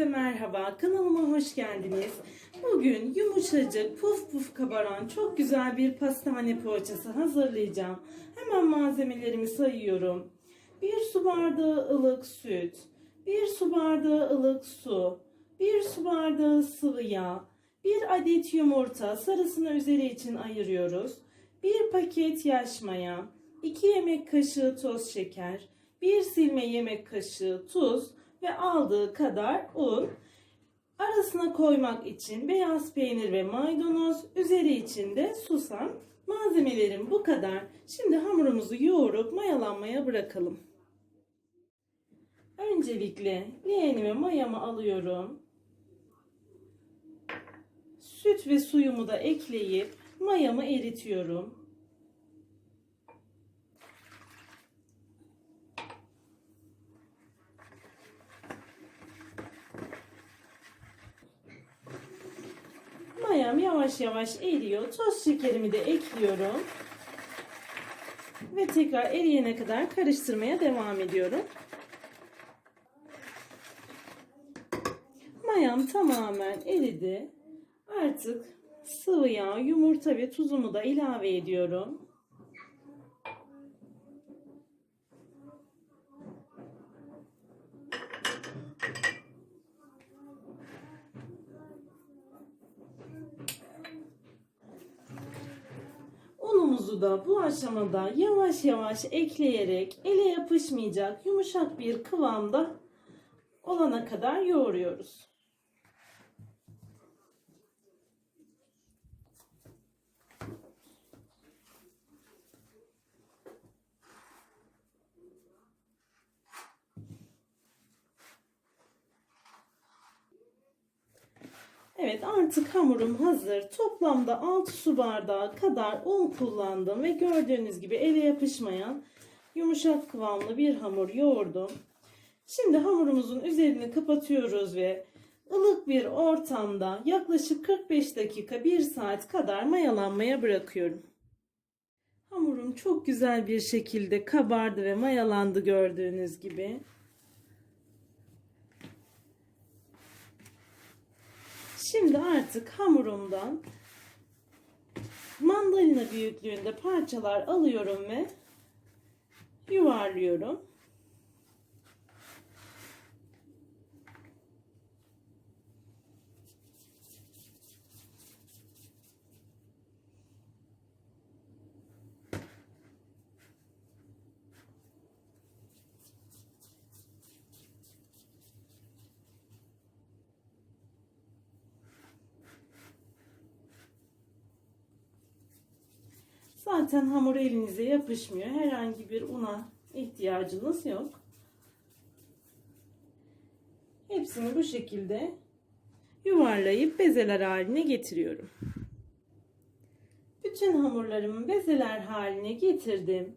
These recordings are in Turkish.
Herkese merhaba, kanalıma hoş geldiniz. Bugün yumuşacık, puf puf kabaran çok güzel bir pastane poğaçası hazırlayacağım. Hemen malzemelerimi sayıyorum. 1 su bardağı ılık süt, 1 su bardağı ılık su, 1 su bardağı sıvı yağ, 1 adet yumurta sarısını üzeri için ayırıyoruz. 1 paket yaş maya, 2 yemek kaşığı toz şeker, 1 silme yemek kaşığı tuz ve aldığı kadar un. Arasına koymak için beyaz peynir ve maydanoz, üzeri için de susam. Malzemelerim bu kadar. Şimdi hamurumuzu yoğurup mayalanmaya bırakalım. Öncelikle leğenime mayamı alıyorum. Süt ve suyumu da ekleyip mayamı eritiyorum. Mayam yavaş yavaş eriyor. Toz şekerimi de ekliyorum. Ve tekrar eriyene kadar karıştırmaya devam ediyorum. Mayam tamamen eridi. Artık sıvı yağ, yumurta ve tuzumu da ilave ediyorum. Unumuzu bu aşamada yavaş yavaş ekleyerek ele yapışmayacak yumuşak bir kıvamda olana kadar yoğuruyoruz. Evet artık hamurum hazır. Toplamda 6 su bardağı kadar un kullandım ve gördüğünüz gibi ele yapışmayan yumuşak kıvamlı bir hamur yoğurdum. Şimdi hamurumuzun üzerini kapatıyoruz ve ılık bir ortamda yaklaşık 45 dakika 1 saat kadar mayalanmaya bırakıyorum. Hamurum çok güzel bir şekilde kabardı ve mayalandı gördüğünüz gibi. Şimdi artık hamurumdan mandalina büyüklüğünde parçalar alıyorum ve yuvarlıyorum. Zaten hamur elinize yapışmıyor. Herhangi bir una ihtiyacınız yok. Hepsini bu şekilde yuvarlayıp bezeler haline getiriyorum. Bütün hamurlarımı bezeler haline getirdim.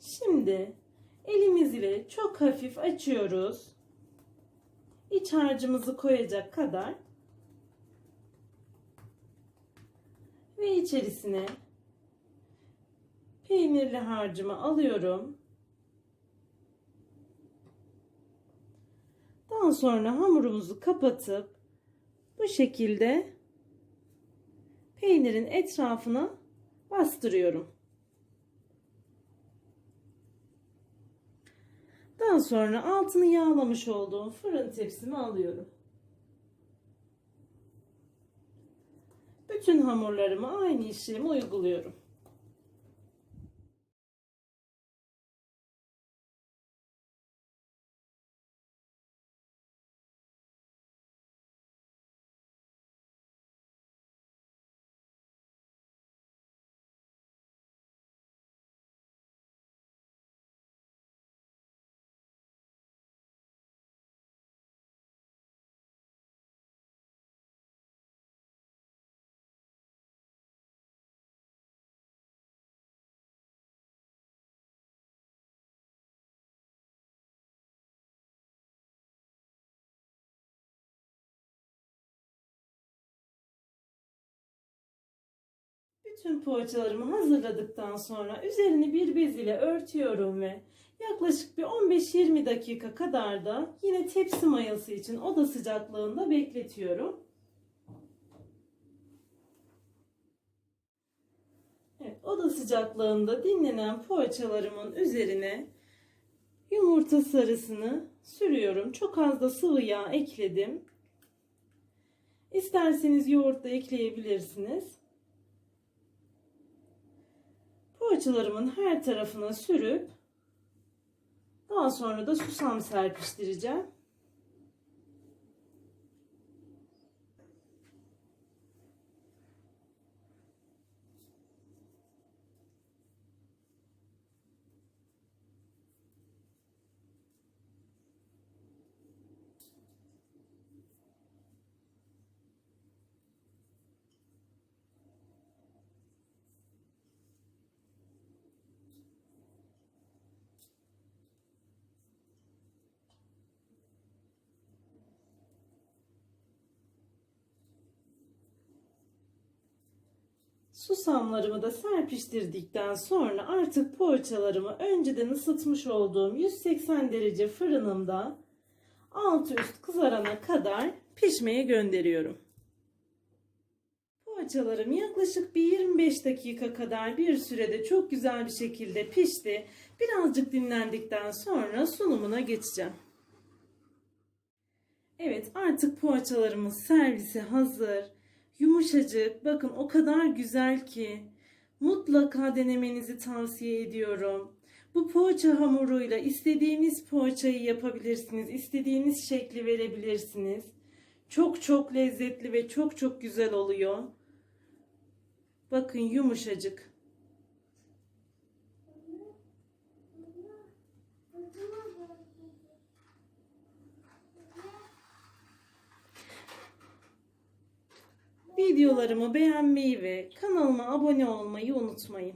Şimdi elimiz ile çok hafif açıyoruz. İç harcımızı koyacak kadar ve içerisine peynirli harcımı alıyorum. Daha sonra hamurumuzu kapatıp bu şekilde peynirin etrafına bastırıyorum. Daha sonra altını yağlamış olduğum fırın tepsimi alıyorum. Bütün hamurlarıma aynı işlemi uyguluyorum. Bütün poğaçalarımı hazırladıktan sonra üzerini bir bez ile örtüyorum ve Yaklaşık bir 15-20 dakika kadar da yine tepsi mayası için oda sıcaklığında bekletiyorum. Evet, oda sıcaklığında dinlenen poğaçalarımın üzerine yumurta sarısını sürüyorum. Çok az da sıvı yağ ekledim. İsterseniz yoğurt da ekleyebilirsiniz. Poğaçalarımın her tarafına sürüp daha sonra da susam serpiştireceğim. Susamlarımı da serpiştirdikten sonra artık poğaçalarımı önceden ısıtmış olduğum 180 derece fırınımda altı üst kızarana kadar pişmeye gönderiyorum. Poğaçalarım yaklaşık bir 25 dakika kadar bir sürede çok güzel bir şekilde pişti. Birazcık dinlendikten sonra sunumuna geçeceğim. Evet artık poğaçalarımız servise hazır. Yumuşacık. Bakın o kadar güzel ki. Mutlaka denemenizi tavsiye ediyorum. Bu poğaça hamuruyla istediğiniz poğaçayı yapabilirsiniz. İstediğiniz şekli verebilirsiniz. Çok çok lezzetli ve çok çok güzel oluyor. Bakın yumuşacık. Videolarımı beğenmeyi ve kanalıma abone olmayı unutmayın.